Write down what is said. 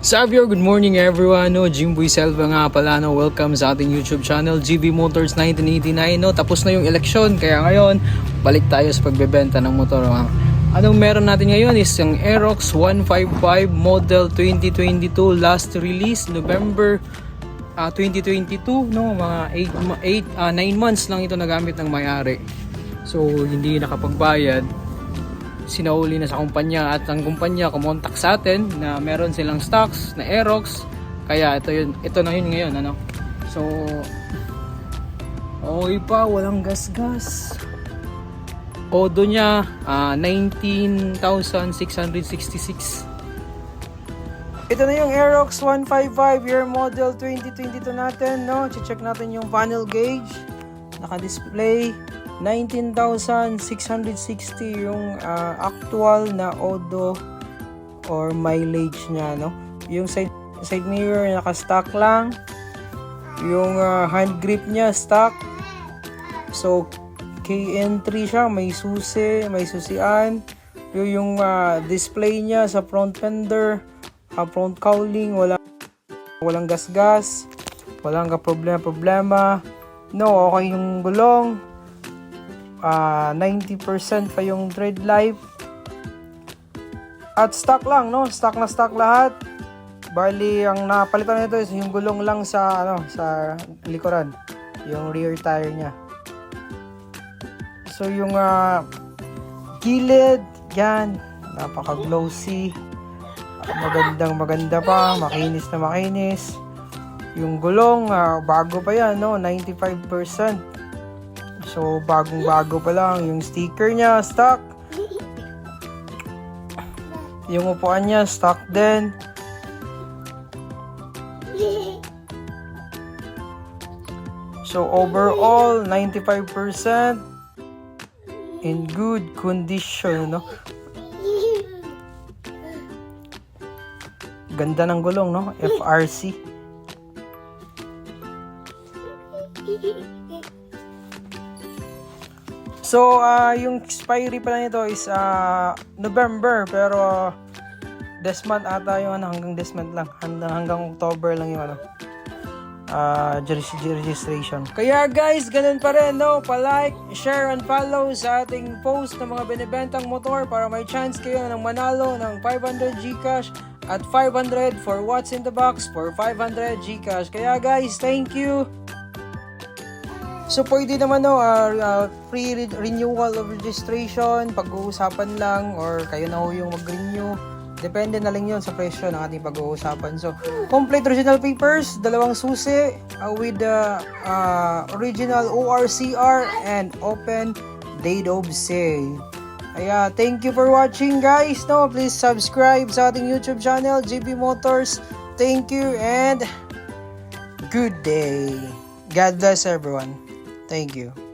Savio, good morning everyone. No, Jimboy Selva nga pala. No, welcome sa ating YouTube channel, GB Motors 1989. No, tapos na yung eleksyon, kaya ngayon, balik tayo sa pagbebenta ng motor. Ha? Anong meron natin ngayon is yung Aerox 155 model 2022 last release November ah, 2022 no mga 8 8 9 months lang ito nagamit ng may-ari. So hindi nakapagbayad sinauli na sa kumpanya at ang kumpanya kumontak sa atin na meron silang stocks na Aerox. Kaya ito yun ito na yun ngayon ano? So okay pa walang gas-gas. Odo niya ah, 19,666 ito na yung Aerox 155 year model 2022 natin no? Check natin yung panel gauge naka-display 19,660 yung ah, actual na odo or mileage niya no? Yung side side mirror naka-stock lang. Yung ah, hand grip niya stock. So KN3 siya may susi may susian. Yung, yung ah, display niya sa front fender ah, front cowling wala walang gas-gas walang ka problema problema no okay yung gulong. Ah 90% pa yung tread life. At stock lang no? Stock na stock lahat. Bali ang napalitan nito is yung gulong lang sa ano sa likuran. Yung rear tire niya. So yung ah, gilid yan. Napaka glossy magandang maganda pa. Makinis na makinis yung gulong ah, bago pa yan no 95% So, bagong-bago pa lang. Yung sticker niya, stock. Yung upuan niya, stock din. So, overall, 95% in good condition, no? Ganda ng gulong, no? FRC. So, ah yung expiry pala nito is ah, November, pero this month ata yung ano, hanggang this month lang. Hanggang, hanggang October lang yung ano, regis- registration. Kaya guys, ganun pa rin, no? Pa-like, share, and follow sa ating post ng mga binibentang motor para may chance kayo ng manalo ng 500 Gcash at 500 for what's in the box for 500 Gcash. Kaya guys, thank you! So pwede naman no, uh, uh, free re- renewal of registration, pag-uusapan lang or kayo na ho yung mag-renew. Depende na lang yun sa presyo ng ating pag-uusapan. So, complete original papers, dalawang susi uh, with the uh, original ORCR and open date of sale. Kaya, thank you for watching guys. No, please subscribe sa ating YouTube channel, GB Motors. Thank you and good day. God bless everyone. Thank you.